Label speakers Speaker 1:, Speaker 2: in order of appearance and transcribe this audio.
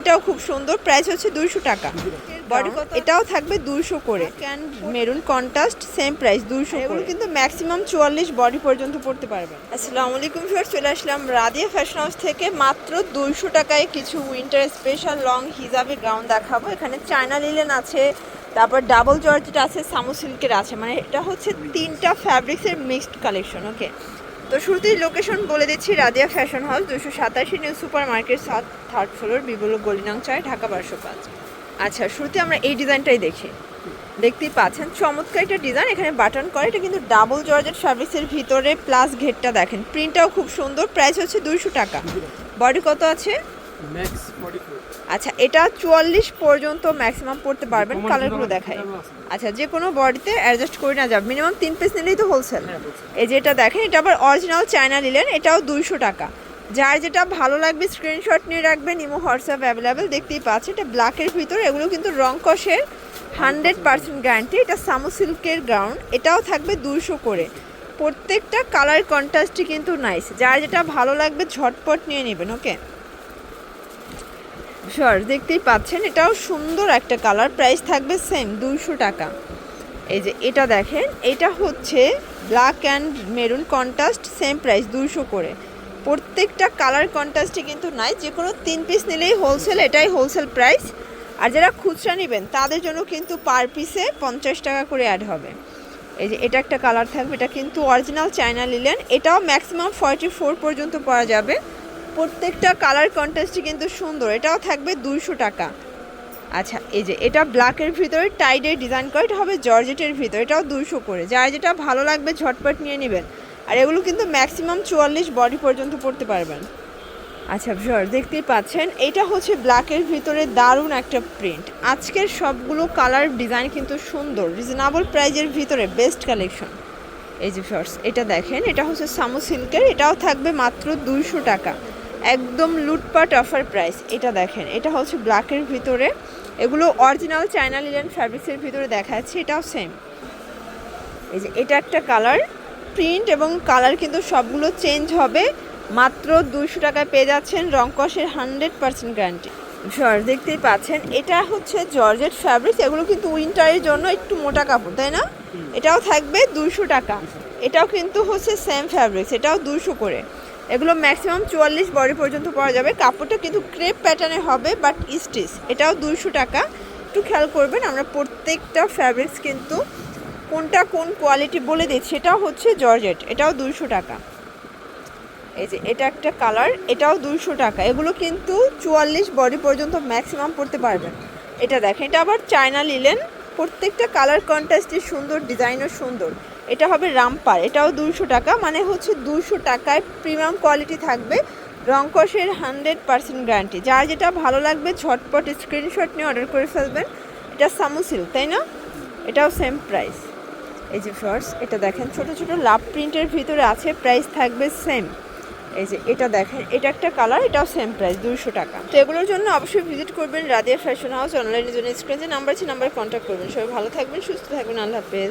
Speaker 1: এটাও খুব সুন্দর। প্রাইস হচ্ছে দুইশো টাকা। বডি কত? এটাও থাকবে দুইশো করে। ক্যান মেরুন কন্ট্রাস্ট সেম প্রাইস দুইশো এগুলো কিন্তু ম্যাক্সিমাম চুয়াল্লিশ বডি পর্যন্ত পড়তে পারবেন আসসালামু আলাইকুম ফির চলে আসলাম রাদিয়া ফ্যাশন হাউস থেকে। মাত্র দুইশো টাকায় কিছু উইন্টার স্পেশাল লং হিজাবি গাউন দেখাবো। এখানে চায়না লিলেন আছে তারপর ডাবল জর্জেট আছে সামু সিল্কের আছে। মানে এটা হচ্ছে তিনটা ফ্যাব্রিক্সের মিক্সড কালেকশন ওকে তো শুরুতেই লোকেশন বলে দিচ্ছি রাদিয়া ফ্যাশন হাউস দুশো সাতাশি নিউ সুপার মার্কেট সাত থার্ড ফ্লোর বিবল গলিনাং চাই ঢাকা বারোশো পাঁচ। আচ্ছা শুরুতে আমরা এই ডিজাইনটাই দেখি। দেখতেই পাচ্ছেন চমৎকার একটা ডিজাইন এখানে বাটন করে এটা কিন্তু ডাবল জর্জেট সার্ভিসের ভিতরে প্লাস ঘেরটা দেখেন। প্রিন্টটাও খুব সুন্দর প্রাইস হচ্ছে দুইশো টাকা। বডি কত আছে?
Speaker 2: ম্যাক্স 44
Speaker 1: আচ্ছা এটা চুয়াল্লিশ পর্যন্ত ম্যাক্সিমাম পড়তে পারবেন কালারগুলো দেখায় আচ্ছা যে কোনো বডিতে অ্যাডজাস্ট করে না যাবে। মিনিমাম তিন পিস নিলেই তো হোলসেল
Speaker 2: হ্যাঁ,
Speaker 1: এই যে এটা দেখেন এটা আবার অরিজিনাল চায়না নিলেন এটাও দুইশো টাকা। যার যেটা ভালো লাগবে স্ক্রিনশট নিয়ে রাখবেন ইমো হোয়াটসঅ্যাপ অ্যাভেলেবেল দেখতেই পাচ্ছেন। এটা ব্ল্যাকের ভিতর এগুলো কিন্তু রং কষের হান্ড্রেড পার্সেন্ট গ্যারান্টি এটা সামু সিল্কের গ্রাউন্ড এটাও থাকবে দুইশো করে। প্রত্যেকটা কালার কন্ট্রাস্টই কিন্তু নাইস যার যেটা ভালো লাগবে ঝটপট নিয়ে নেবেন ওকে শর দেখতেই পাচ্ছেন, এটাও সুন্দর একটা কালার প্রাইস থাকবে সেম দুইশো টাকা। এই যে এটা দেখেন, এটা হচ্ছে black and maroon contrast same price দুইশো করে। প্রত্যেকটা কালার কন্ট্রাস্টে কিন্তু নাই যে কোনো তিন পিস নিলেই হোলসেল এটাই হোলসেল প্রাইস আর যারা খুচরা নেবেন, তাদের জন্য কিন্তু পার পিসে পঞ্চাশ টাকা করে অ্যাড হবে। এই যে এটা একটা কালার থাকবে, এটা কিন্তু অরিজিনাল চায়না লিলেন এটাও ম্যাক্সিমাম ফর্টি ফোর পর্যন্ত পাওয়া যাবে। প্রত্যেকটা কালার কন্ট্রাস্টই কিন্তু সুন্দর, এটাও থাকবে দুইশো টাকা। আচ্ছা এই যে, এটা ব্ল্যাকের ভিতরে টাইডের ডিজাইন করা, এটা হবে জর্জেটের ভিতরে, এটাও দুইশো করে। যার যেটা ভালো লাগবে, ঝটপট নিয়ে নেবেন। আর এগুলো কিন্তু ম্যাক্সিমাম চুয়াল্লিশ বডি পর্যন্ত পড়তে পারবেন। আচ্ছা ভিউয়ার দেখতেই পাচ্ছেন, এটা হচ্ছে ব্ল্যাকের ভিতরে দারুণ একটা প্রিন্ট আজকের সবগুলো কালার ডিজাইন কিন্তু সুন্দর রিজনেবল প্রাইজের ভিতরে বেস্ট কালেকশন এই যে ভিউয়ার্স এটা দেখেন, এটা হচ্ছে সামু সিল্কের এটাও থাকবে মাত্র দুইশো টাকা। একদম লুটপাট অফার প্রাইস এটা দেখেন, এটা হচ্ছে ব্ল্যাকের ভিতরে। এগুলো অরিজিনাল চায়না লিলেন ফ্যাব্রিক্সের ভিতরে দেখা যাচ্ছে, এটাও সেম এই যে, এটা একটা কালার প্রিন্ট এবং কালার কিন্তু সবগুলো চেঞ্জ হবে। মাত্র দুইশো টাকায় পেয়ে যাচ্ছেন রংকসের হান্ড্রেড পার্সেন্ট গ্যারান্টি জর্জ দেখতেই পাচ্ছেন, এটা হচ্ছে জর্জেট ফ্যাব্রিক্স এগুলো কিন্তু উইন্টারের জন্য একটু মোটা কাপড়, তাই না? এটাও থাকবে দুইশো টাকা। এটাও কিন্তু হচ্ছে সেম ফ্যাব্রিক্স এটাও দুইশো করে। এগুলো ম্যাক্সিমাম চুয়াল্লিশ বডি পর্যন্ত পাওয়া যাবে। কাপড়টা কিন্তু ক্রেপ প্যাটার্নে হবে বাট স্টিচ এটাও দুইশো টাকা। একটু খেয়াল করবেন, আমরা প্রত্যেকটা ফ্যাব্রিক্স কিন্তু কোনটা কোন কোয়ালিটি বলে দিচ্ছি এটাও হচ্ছে জর্জেট এটাও দুইশো টাকা। এই যে, এটা একটা কালার এটাও দুইশো টাকা। এগুলো কিন্তু চুয়াল্লিশ বডি পর্যন্ত ম্যাক্সিমাম পড়তে পারবেন এটা দেখেন, এটা আবার চায়না লিলেন প্রত্যেকটা কালার কন্ট্রাস্টই সুন্দর ডিজাইনও সুন্দর। এটা হবে রামপার, এটাও দুইশো টাকা মানে হচ্ছে দুইশো টাকায় প্রিমিয়াম কোয়ালিটি থাকবে। রংকসের হান্ড্রেড পার্সেন্ট গ্যারান্টি যার যেটা ভালো লাগবে, ঝটপট স্ক্রিনশট নিয়ে অর্ডার করে ফেলবেন। এটা সামুসিল তাই না? এটাও সেম প্রাইস এই যে ফার্স এটা দেখেন, ছোট ছোট লাভ প্রিন্টের ভিতরে আছে প্রাইস থাকবে সেম এই যে এটা দেখেন, এটা একটা কালার এটাও সেম প্রাইস দুইশো টাকা। তো এগুলোর জন্য অবশ্যই ভিজিট করবেন রাদিয়া ফ্যাশন হাউস অনলাইনের জন্য স্ক্রিনে নাম্বার আছে নাম্বারে কন্ট্যাক্ট করবেন। সবাই ভালো থাকবেন, সুস্থ থাকবেন, আল্লাহ হাফেজ।